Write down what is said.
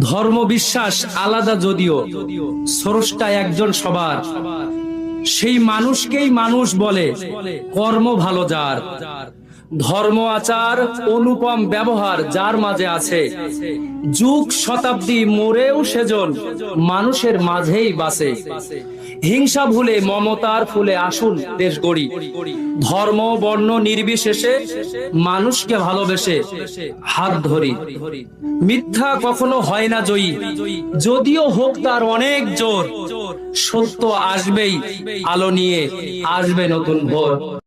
ধর্ম বিশ্বাস আলাদা যদিও স্রষ্টা একজন সবার। সেই মানুষকেই মানুষ বলে কর্ম ভালো যার। ধর্ম, আচার, অনুপম ব্যবহার যার মাঝে আছে। যুগ শতাব্দী মোরেও সেজন মানুষের মাঝেই বাসে। হিংসা ভুলে মমতার ফুলে আসুন দেশ গড়ি। ধর্ম, বর্ণ নির্বিশেষে মানুষকে ভালোবেসে হাত ধরি। মিথ্যা কখনো হয় না জয়ী। যদিও হোক তার অনেক জোর, সত্য আসবেই। আলো নিয়ে আসবে নতুন ভোর।